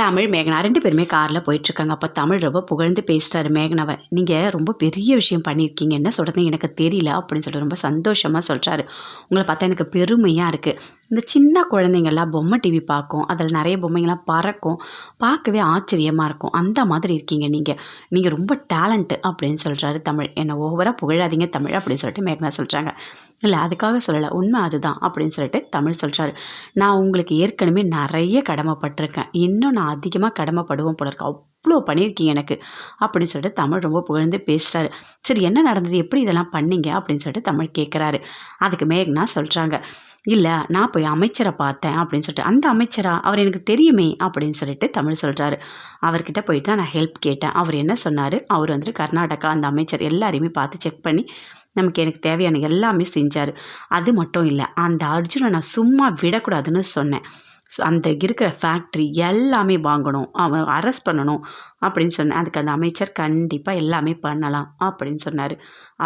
தமிழ் மேகனா. ரெண்டு பேருமே காரில் போயிட்டுருக்காங்க. அப்போ தமிழ் ரொம்ப புகழ்ந்து பேசிட்டாரு மேகனாவை. நீங்கள் ரொம்ப பெரிய விஷயம் பண்ணியிருக்கீங்க என்ன சொல்கிறது எனக்கு தெரியல அப்படின்னு சொல்லிட்டு ரொம்ப சந்தோஷமாக சொல்கிறாரு உங்களை பார்த்தா எனக்கு பெருமையாக இருக்குது இந்த சின்ன குழந்தைங்கள்லாம் பொம்மை டிவி பார்க்கும். அதில் நிறைய பொம்மைங்கள்லாம் பறக்கும். பார்க்கவே ஆச்சரியமாக இருக்கும். அந்த மாதிரி இருக்கீங்க நீங்கள் நீங்கள் ரொம்ப டேலண்ட்டு அப்படின்னு சொல்கிறாரு தமிழ். என்னை ஓவராக புகழாதீங்க தமிழ் அப்படின்னு சொல்லிட்டு மேகனா சொல்கிறாங்க இல்லை அதுக்காக சொல்லலை. உண்மை அதுதான் அப்படின்னு சொல்லிட்டு தமிழ் சொல்கிறாரு நான் உங்களுக்கு ஏற்கனவே நிறைய கடமைப்பட்டிருக்கேன். இன்னும் நான் அதிகமாக கடமைப்படுவோம் போல இருக்கேன் இவ்வளோ பண்ணியிருக்கீங்க எனக்கு அப்படின்னு சொல்லிட்டு தமிழ் ரொம்ப புகழ்ந்து பேசுகிறாரு சரி என்ன நடந்தது? எப்படி இதெல்லாம் பண்ணீங்க? அப்படின்னு சொல்லிட்டு தமிழ் கேட்குறாரு அதுக்கு மேகனா சொல்கிறாங்க இல்லை நான் போய் அமைச்சரை பார்த்தேன் அப்படின்னு சொல்லிட்டு அந்த அமைச்சரா? அவர் எனக்கு தெரியுமே அப்படின்னு சொல்லிட்டு தமிழ் சொல்கிறாரு அவர்கிட்ட போயிட்டு தான் நான் ஹெல்ப் கேட்டேன். அவர் என்ன சொன்னார்? அவர் வந்துட்டு கர்நாடகா அந்த அமைச்சர் எல்லாரையுமே பார்த்து செக் பண்ணி நமக்கு எனக்கு தேவையான எல்லாமே செஞ்சார். அது மட்டும் இல்லை அந்த அர்ஜுனை நான் சும்மா விடக்கூடாதுன்னு சொன்னேன். ஸோ அந்த இருக்கிற ஃபேக்ட்ரி எல்லாமே வாங்கணும். அவன் அரெஸ்ட் பண்ணணும் அப்படின்னு சொன்னேன் அதுக்கு அந்த அமைச்சர் கண்டிப்பாக எல்லாமே பண்ணலாம் அப்படின்னு சொன்னார்.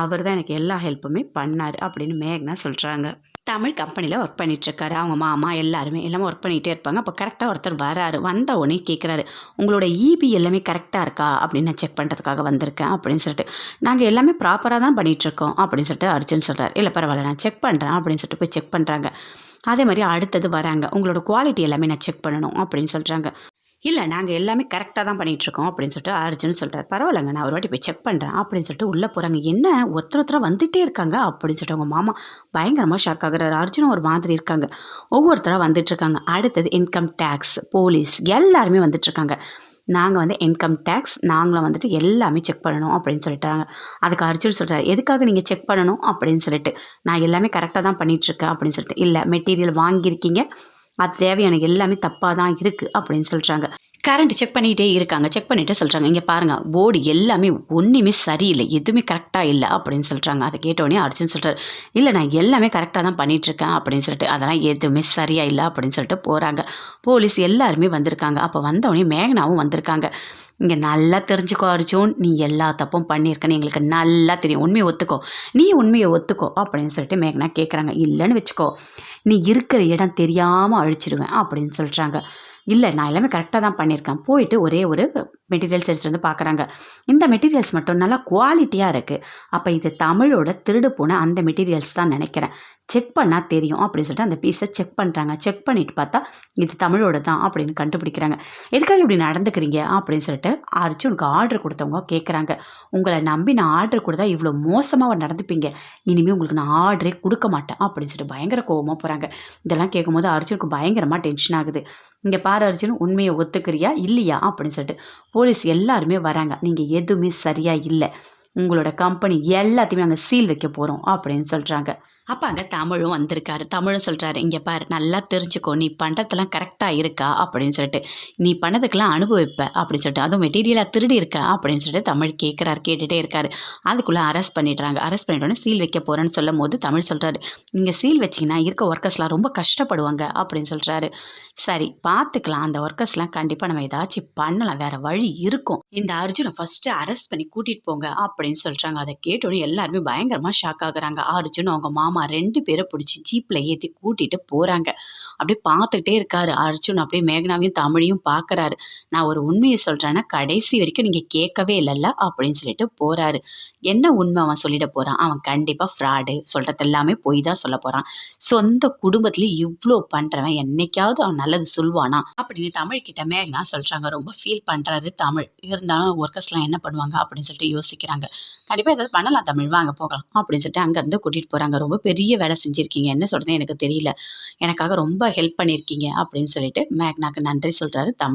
அவர் தான் எனக்கு எல்லா ஹெல்ப்புமே பண்ணார் அப்படின்னு மேக்னா சொல்கிறாங்க தமிழ் கம்பெனியில் ஒர்க் பண்ணிகிட்ருக்காரு அவங்க மாமா எல்லாருமே எல்லாமே ஒர்க் பண்ணிகிட்டே இருப்பாங்க. அப்போ கரெக்டாக ஒருத்தர் வராரு. வந்த உடனே கேட்குறாரு உங்களோட இபி எல்லாமே கரெக்டாக இருக்கா? அப்படின்னு நான் செக் பண்ணுறதுக்காக வந்திருக்கேன் அப்படின்னு சொல்லிட்டு. நாங்கள் எல்லாமே ப்ராப்பராக தான் பண்ணிகிட்ருக்கோம் அப்படின்னு சொல்லிட்டு அர்ஜுன் சொல்கிறார் இல்லை பரவாயில்ல. நான் செக் பண்ணுறேன் அப்படின்னு சொல்லிட்டு போய் செக் பண்ணுறாங்க அதே மாதிரி அடுத்தது வராங்க. உங்களோட குவாலிட்டி எல்லாமே நான் செக் பண்ணணும் அப்படின்னு சொல்கிறாங்க இல்லை நாங்கள் எல்லாமே கரெக்டாக தான் பண்ணிகிட்ருக்கோம் அப்படின்னு சொல்லிட்டு அர்ஜுன் சொல்கிறார் பரவாயில்லங்க நான் ஒரு வாட்டி போய் செக் பண்ணுறேன் அப்படின்னு சொல்லிட்டு உள்ளே போகிறாங்க என்ன ஒருத்தர் ஒருத்தராக வந்துகிட்டே இருக்காங்க அப்படின்னு சொல்லிட்டு அவங்க மாமா பயங்கரமாக ஷாக் ஆகுறாரு. அர்ஜுனும் ஒரு மாதிரி இருக்காங்க. ஒவ்வொருத்தராக வந்துட்டுருக்காங்க. அடுத்தது இன்கம் டேக்ஸ் போலீஸ் எல்லாருமே வந்துட்டுருக்காங்க. நாங்கள் வந்து இன்கம் டேக்ஸ் நாங்களும் வந்துட்டு எல்லாமே செக் பண்ணணும் அப்படின்னு சொல்லிட்டாங்க. அதுக்கு அர்ஜுன் சொல்கிறார் எதுக்காக நீங்கள் செக் பண்ணணும்? அப்படின்னு சொல்லிட்டு நான் எல்லாமே கரெக்டாக தான் பண்ணிகிட்ருக்கேன் அப்படின்னு சொல்லிட்டு இல்லை மெட்டீரியல் வாங்கியிருக்கீங்க. அது தேவையான எல்லாமே தப்பாக தான் இருக்குது அப்படின்னு சொல்கிறாங்க கரண்ட் செக் பண்ணிகிட்டே இருக்காங்க. செக் பண்ணிட்டு சொல்கிறாங்க இங்கே பாருங்கள் போர்டு எல்லாமே ஒன்றுமே சரியில்லை. எதுவுமே கரெக்டாக இல்லை அப்படின்னு சொல்கிறாங்க அதை கேட்டோடனே அர்ஜுன் சொல்கிறார் இல்லை நான் எல்லாமே கரெக்டாக தான் பண்ணிகிட்ருக்கேன் அப்படின்னு சொல்லிட்டு அதெல்லாம் எதுவுமே சரியாக இல்லை அப்படின்னு சொல்லிட்டு போகிறாங்க போலீஸ் எல்லாருமே வந்திருக்காங்க. அப்போ வந்தவொடனே மேகனாவும் வந்திருக்காங்க. இங்கே நல்லா தெரிஞ்சுக்கோ அர்ஜுன். நீ எல்லா தப்பும் பண்ணியிருக்கன்னு எங்களுக்கு நல்லா தெரியும். உண்மையை ஒத்துக்கோ. நீ உண்மையை ஒத்துக்கோ அப்படின்னு சொல்லிட்டு மேகனா கேட்குறாங்க இல்லைன்னு வச்சுக்கோ. நீ இருக்கிற இடம் தெரியாமல் அழிச்சிடுவேன் அப்படின்னு சொல்கிறாங்க இல்லை நான் எல்லாமே கரெக்டாக தான் பண்ணியிருக்கேன். போயிட்டு ஒரே ஒரு மெட்டீரியல்ஸ் எடுத்துகிட்டு வந்து பார்க்குறாங்க இந்த மெட்டீரியல்ஸ் மட்டும் நல்லா குவாலிட்டியாக இருக்குது அப்போ இது தமிழோட திருடு போன அந்த மெட்டீரியல்ஸ் தான் நினைக்கிறேன். செக் பண்ணால் தெரியும் அப்படின்னு சொல்லிட்டு அந்த பீஸை செக் பண்ணுறாங்க செக் பண்ணிவிட்டு பார்த்தா இது தமிழோட தான் அப்படின்னு கண்டுபிடிக்கிறாங்க. எதுக்காக இப்படி நடந்துக்கிறீங்க அப்படின்னு சொல்லிட்டு அர்ஜுனுக்கு ஆர்டர் கொடுத்தவங்க கேட்குறாங்க உங்களை நம்பி நான் ஆர்டர் கொடுத்தா இவ்வளோ மோசமாக நடந்துப்பீங்க. இனிமேல் உங்களுக்கு நான் ஆர்டரே கொடுக்க மாட்டேன் அப்படின்னு சொல்லிட்டு பயங்கர கோபமாக போகிறாங்க இதெல்லாம் கேட்கும்போது அர்ஜுனுக்கு பயங்கரமாக டென்ஷன் ஆகுது. இங்கே யார் அர்ஜுன் உண்மையை ஒத்துக்கிறியா? இல்லையா? அப்படின்னு சொல்லிட்டு போலீஸ் எல்லாருமே வராங்க. நீங்கள் எதுவுமே சரியாக இல்லை. உங்களோட கம்பெனி எல்லாத்தையுமே அங்கே சீல் வைக்க போகிறோம் அப்படின்னு சொல்கிறாங்க அப்போ அங்கே தமிழும் வந்திருக்காரு. தமிழும் சொல்கிறாரு இங்கே பாரு நல்லா தெரிஞ்சுக்கோ. நீ பண்ணுறதெல்லாம் கரெக்டாக இருக்கா? அப்படின்னு சொல்லிட்டு நீ பண்ணதுக்கெல்லாம் அனுபவிப்ப அப்படின்னு சொல்லிட்டு அதுவும் மெட்டீரியலாக திருடி இருக்க அப்படின்னு சொல்லிட்டு தமிழ் கேட்குறாரு கேட்டுகிட்டே இருக்காரு. அதுக்குள்ளே அரெஸ்ட் பண்ணிடுறாங்க. அரெஸ்ட் பண்ணிட்டோன்னே சீல் வைக்க போகிறேன்னு சொல்லும் போது தமிழ் சொல்கிறாரு நீங்கள் சீல் வச்சிங்கன்னா இருக்க ஒர்க்கர்ஸ்லாம் ரொம்ப கஷ்டப்படுவாங்க அப்படின்னு சொல்கிறாரு சரி பார்த்துக்கலாம் அந்த ஒர்க்கர்ஸ்லாம் கண்டிப்பாக நம்ம ஏதாச்சும் பண்ணலாம். வேறு வழி இருக்கும். இந்த அர்ஜுனை ஃபஸ்ட்டு அரெஸ்ட் பண்ணி கூட்டிகிட்டு போங்க அப்படி அப்படின்னு சொல்கிறாங்க அதை கேட்டோன்னே எல்லாருமே பயங்கரமாக ஷாக் ஆகுறாங்க. அர்ஜுன் அவங்க மாமா ரெண்டு பேரை பிடிச்சி ஜீப்பில் ஏற்றி கூட்டிகிட்டு போகிறாங்க அப்படியே பார்த்துக்கிட்டே இருக்காரு. அர்ஜுன் அப்படியே மேகனாவையும் தமிழையும் பார்க்குறாரு. நான் ஒரு உண்மையை சொல்கிறேன்னா கடைசி வரைக்கும் நீங்கள் கேட்கவே இல்லைல்ல அப்படின்னு சொல்லிட்டு போகிறாரு என்ன உண்மை அவன் சொல்லிட போகிறான் அவன் கண்டிப்பாக ஃப்ராடு சொல்கிறது எல்லாமே போய் தான் சொல்ல போகிறான் சொந்த குடும்பத்துலேயும் இவ்வளோ பண்ணுறவன் என்னைக்காவது அவன் நல்லது சொல்வானா? அப்படின்னு தமிழ்கிட்ட மேகனா சொல்கிறாங்க ரொம்ப ஃபீல் பண்ணுறாரு தமிழ். இருந்தாலும் ஒர்க்கர்ஸ்லாம் என்ன பண்ணுவாங்க அப்படின்னு சொல்லிட்டு யோசிக்கிறாங்க. கண்டிப்பாக ஏதாவது பண்ணலாம் தமிழ் வாங்க போகலாம் அப்படின்னு சொல்லிட்டு அங்கேருந்து கூட்டிகிட்டு போகிறாங்க ரொம்ப பெரிய வேலை செஞ்சுருக்கீங்க. என்ன சொல்கிறது எனக்கு தெரியல. எனக்காக ரொம்ப ஹெல்ப் பண்ணியிருக்கீங்க அப்படின்னு சொல்லிட்டு மேக்னாக்கு நன்றி சொல்கிறாரு தமிழ்